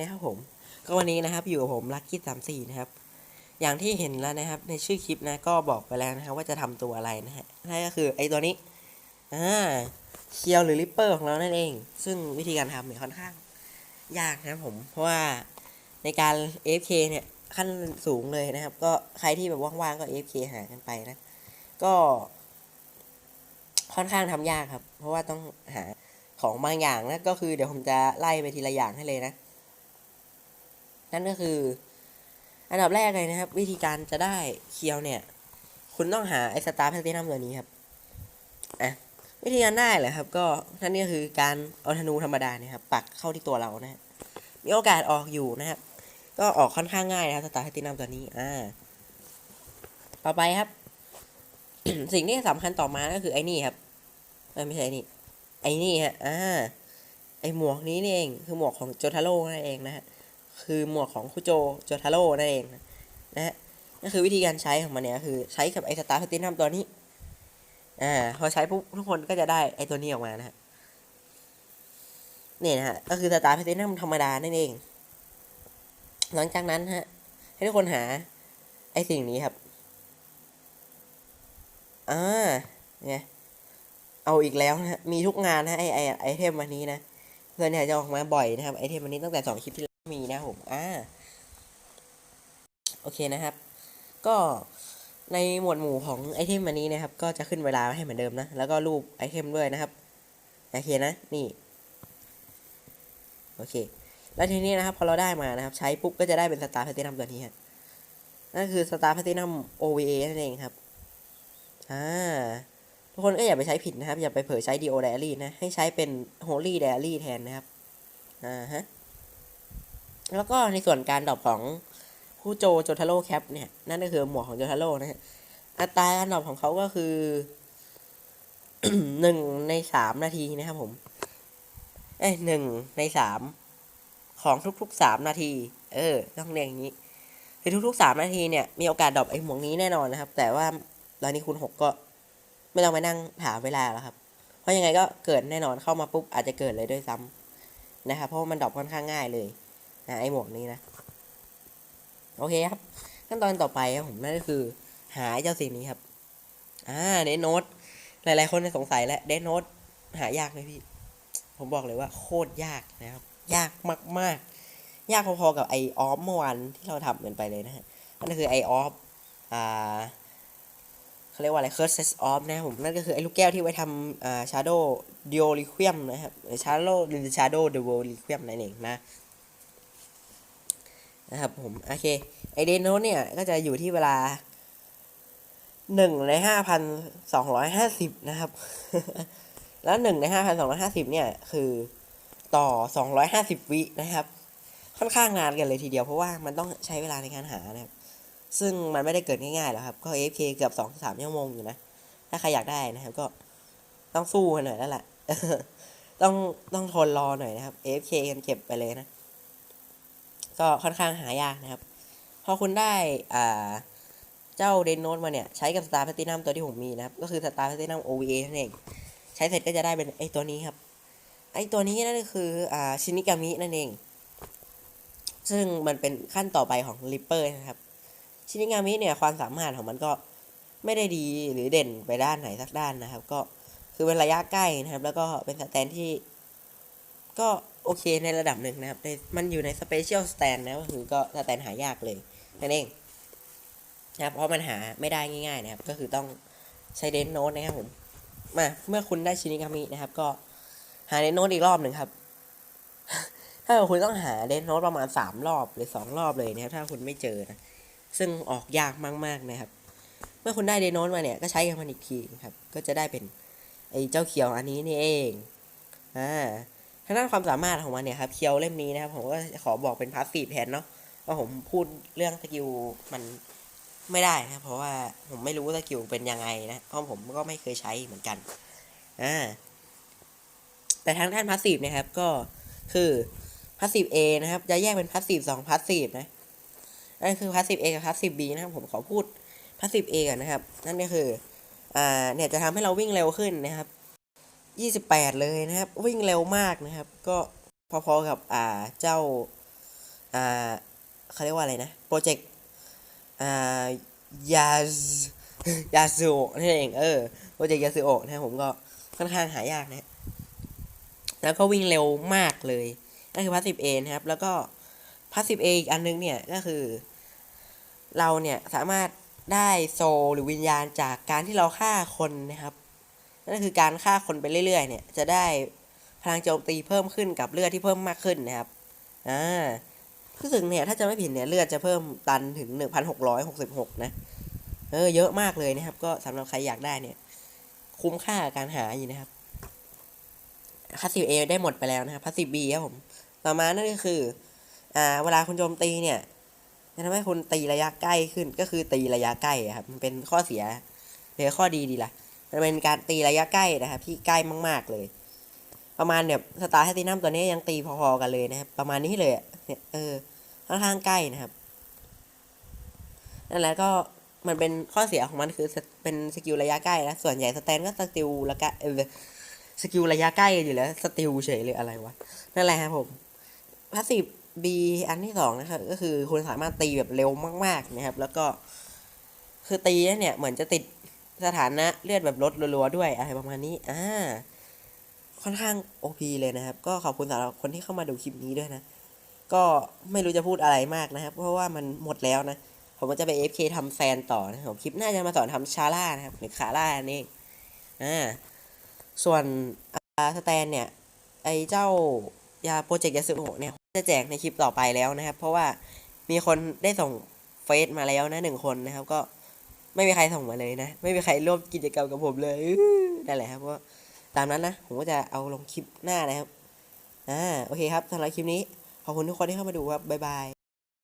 นะครับผม ก็วันนี้นะครับอยู่กับผมลักกี้สามสี่นะครับ อย่างที่เห็นแล้วนะครับ ในชื่อคลิปนะก็บอกไปแล้วนะครับว่าจะทำตัวอะไรนะฮะนั่นก็คือไอ้ตัวนี้อ่าเคียวหรือริปเปอร์ของเรานั่นเอง ซึ่งวิธีการทำเนี่ยค่อนข้าง ยากนะครับผม เพราะว่าในการ AFK เนี่ยขั้นสูงเลยนะครับ ก็ใครที่แบบว่างๆก็ AFK หากันไปนะ ก็ ค่อนข้างทำยากครับ เพราะว่าต้องหาของบางอย่างนะ ก็คือเดี๋ยวผมจะไล่ไปทีละอย่างให้เลยนะ นั่นก็คือ อันดับแรกเลยนะครับ วิธีการจะได้เคียวเนี่ย คุณต้องหาไอสตาร์แพลตินัมตัวนี้ครับอะวิธีการได้เหรอครับ ก็นั่นก็คือการเอาธนูธรรมดาเนี่ยครับปักเข้าที่ตัวเรานะมีโอกาสออกอยู่นะครับ ก็ออกค่อนข้างง่ายนะครับสตาร์แพลตินัมตัวนี้อ่าต่อไปครับ สิ่งที่สำคัญต่อมาก็คือไอ้นี่ครับไม่ใช่ไอ้นี่ไอ้นี่ฮะอ่าไอหมวกนี้นี่เองคือหมวกของโจทาโร่นั่นเองนะฮะ คือหมวกของคุโจโจทาโร่นั่นเองนะฮะนั่นคือวิธีการใช้ของมันเนี่ยคือใช้กับไอสตาร์พลตินัมตัวนี้อ่าพอใช้ปุ๊บทุกคนก็จะได้ไอตัวนี้ออกมานะฮะนี่นะฮะก็คือสตาร์พลตินัมธรรมดานั่นเอง หลังจากนั้นฮะให้ทุกคนหาไอสิ่งนี้ครับอ่าเนี่ยเอาอีกแล้วนะฮะมีทุกงานนะไอไอไอเทมวันนี้นะส่วนใหญ่ยจะออกมาบ่อยนะครับไอเทมวันนี้ตั้งแต่สองคลิปที่ มีนะครับผมอ่าโอเคนะครับ ก็ในหมวดหมู่ของไอเทมวันนี้นะครับ ก็จะขึ้นเวลาให้เหมือนเดิมนะ แล้วก็รูปไอเทมด้วยนะครับโอเคนะนี่โอเค แล้วทีนี้นะครับพอเราได้มานะครับ ใช้ปุ๊บก็จะได้เป็นสตาร์แพลตินัมตัวนี้ฮะนั่นคือสตาร์แพลตินัม OVA นั่นเองครับอ่าทุกคนก็อย่าไปใช้ผิดนะครับ อย่าไปเผลอใช้ Dio Diary นะ ให้ใช้เป็น Holy Diary แทนนะครับ อ่าฮะ แล้วก็ในส่วนการดรอปของคู่โจโจทาโร่แคปเนี่ยนั่นก็คือหมวกของโจทาโร่นะฮะอัตราการดรอปของเขาก็คือหนึ่งในสามนาทีนะครับผม เอ้ยหนึ่งในสามของทุกๆสามนาที เออ ต้องเรียกอย่างนี้ คือทุกๆสามนาทีเนี่ย มีโอกาสดรอปไอ้หมวกนี้แน่นอนนะครับ แต่ว่าตอนนี้คูณหกก็ไม่ต้องไปนั่งหาเวลาแล้วครับ เพราะยังไงก็เกิดแน่นอนเข้ามาปุ๊บอาจจะเกิดเลยด้วยซ้ำนะครับ เพราะว่ามันดรอปค่อนข้างง่ายเลย นะไอ้หมวกนี้นะ โอเคครับ ขั้นตอนต่อไปครับผมนั่นก็คือ หาเจ้าสิ่งนี้ครับ อ่าเดนโนตหลายๆคนสงสัยแล้วเดนโนตหายากไหมพี่ ผมบอกเลยว่าโคตรยากนะครับ ยากมากๆ ยากพอๆกับไอออฟเมื่อวานที่เราทำกันไปเลยนะฮะนั่นก็คือไอออฟอ่าเขาเรียกว่าอะไร Curses of นะครับผม นั่นก็คือไอ้ลูกแก้วที่ไว้ทำอ่า Shadow Duo Requiem นะครับ Shadow Shadow the World Requiem นั่นเองนะ นะครับผมโอเคไอเดนโนเนี่ยก็จะอยู่ที่เวลาหนึ่งในห้าพันสองร้อยห้าสิบนะครับ แล้วหนึ่งในห้าพันสองร้อยห้าสิบเนี่ยคือต่อสองร้อยห้าสิบวินะครับ ค่อนข้างนานกันเลยทีเดียวเพราะว่ามันต้องใช้เวลาในการหานะครับ ซึ่งมันไม่ได้เกิดง่ายๆหรอกครับ ก็ AFK เกือบสองสามชั่วโมงอยู่นะ ถ้าใครอยากได้นะครับก็ต้องสู้กันหน่อยแล้วแหละต้องต้องทนรอหน่อยนะครับ AFK กันเก็บไปเลยนะ ก็ค่อนข้างหายากนะครับ พอคุณได้อ่าเจ้าเดนโนตมาเนี่ย ใช้กับสตาร์แพลตินัมตัวที่ผมมีนะครับ ก็คือสตาร์แพลตินัม OVA นั่นเอง ใช้เสร็จก็จะได้เป็นไอตัวนี้ครับ ไอตัวนี้นั่นก็คืออ่าชินิกามินั่นเอง ซึ่งมันเป็นขั้นต่อไปของริปเปอร์นะครับ ชินิกามิเนี่ยความสามารถของมันก็ไม่ได้ดีหรือเด่นไปด้านไหนสักด้านนะครับ ก็คือเป็นระยะใกล้นะครับ แล้วก็เป็นสแตนที่ก็ โอเคในระดับหนึ่งนะครับในมันอยู่ในสเปเชียลสแตนนะก็คือก็สแตนหายากเลยนั่นเองนะครับเพราะมันหาไม่ได้ง่ายๆนะครับ ก็คือต้องใช้เดนโนตนะครับผมมาเมื่อคุณได้ชินิกามินะครับ ก็หาเดนโนตอีกรอบหนึ่งครับ ถ้าคุณต้องหาเดนโนตประมาณสามรอบหรือสองรอบเลยนะครับ ถ้าคุณไม่เจอนะซึ่งออกยากมากๆนะครับ เมื่อคุณได้เดนโนตมาเนี่ยก็ใช้กับมันอีกทีครับ ก็จะได้เป็นไอ้เจ้าเขียวอันนี้นี่เองอ่า ทางด้านความสามารถของมันเนี่ยครับเคียวเล่มนี้นะครับผมก็ขอบอกเป็นพาสซีฟแทนเนาะว่าผมพูดเรื่องสกิลมันไม่ได้นะเพราะว่าผมไม่รู้สกิลเป็นยังไงนะเพราะผมก็ไม่เคยใช้เหมือนกันอ่าแต่ทางด้านพาสซีฟนะครับก็คือพาสซีฟ A นะครับ จะแยกเป็นพาสซีฟสองพาสซีฟนะนั่นคือพาสซีฟ A กับพาสซีฟ B นะครับผมขอพูดพาสซีฟ A ก่อนนะครับ นั่นก็คืออ่าเนี่ยจะทำให้เราวิ่งเร็วขึ้นนะครับ ยี่สิบแปดเลยนะครับ วิ่งเร็วมากนะครับ ก็พอๆกับอ่าเจ้าอ่าเขาเรียกว่าอะไรนะโปรเจกต์อ่ายาซยาซูโอนั่นเองเออโปรเจกต์ยาซูโอนะครับผมก็ค่อนข้างหายากนะแล้วก็วิ่งเร็วมากเลยนั่นคือพาสซีฟเอนะครับ แล้วก็พาสซีฟเออีกอันนึงเนี่ยก็คือ เราเนี่ยสามารถได้โซลหรือวิญญาณจากการที่เราฆ่าคนนะครับ นั่นคือการฆ่าคนไปเรื่อยๆ เนี่ย จะได้พลังโจมตีเพิ่มขึ้นกับเลือดที่เพิ่มมากขึ้นนะครับอ่ารู้สึกเนี่ยถ้าจะไม่ผิดเนี่ยเลือดจะเพิ่มตันถึงหนึ่งพันหกร้อยหกสิบหกนะ เออเยอะมากเลยนะครับ ก็สำหรับใครอยากได้เนี่ย คุ้มค่าการหาอยู่นะครับพาสซีฟเอได้หมดไปแล้วนะครับพาสซีฟบีครับผม ต่อมานั่นก็คือ อ่า เวลาคุณโจมตีเนี่ยจะทำให้คุณตีระยะใกล้ขึ้นก็คือตีระยะใกล้ครับมันเป็นข้อเสียหรือข้อดีดีละ่ะ มันเป็นการตีระยะใกล้นะครับที่ใกล้มาก ๆ เลย ประมาณเนี่ยสตาร์แฮตตินัมตัวนี้ยังตีพอๆกันเลยนะครับ ประมาณนี้เลยเนี่ยเออค่อนข้างใกล้นะครับนั่นแหละก็มันเป็นข้อเสียของมันคือเป็นสกิลระยะใกล้แล้วส่วนใหญ่สแตนก็สกิลระยะเออสกิลระยะใกล้อยู่แล้วสติลเฉยเลยอะไรวะนั่นแหละครับผมพาสซีฟบีอันที่สองนะครับก็คือคุณสามารถตีแบบเร็วมาก ๆ นะครับ แล้วก็คือตีเนี่ยเหมือนจะติด สถานะเลือดแบบลดรัวๆด้วยอะไรประมาณนี้ อ่า ค่อนข้างโอพีเลยนะครับ ก็ขอบคุณสำหรับคนที่เข้ามาดูคลิปนี้ด้วยนะ ก็ไม่รู้จะพูดอะไรมากนะครับ เพราะว่ามันหมดแล้วนะ ผมก็จะไป FK ทำแฟนต่อนะครับคลิปหน้าจะมาสอนทำชาร่านะครับ หรือคาร่านั่นเองอ่า ส่วนอาสแตนเนี่ย ไอเจ้ายาโปรเจกต์ยาสุโอเนี่ย จะแจกในคลิปต่อไปแล้วนะครับ เพราะว่ามีคนได้ส่งเฟซมาแล้วนะหนึ่งคนนะครับ ก็ ไม่มีใครส่งมาเลยนะ ไม่มีใครร่วมกิจกรรมกับผมเลยนั่นแหละครับก็ตามนั้นนะ ผมก็จะเอาลงคลิปหน้านะครับ อ่า โอเคครับสำหรับคลิปนี้ ขอบคุณทุกคนที่เข้ามาดูครับ บ๊ายบาย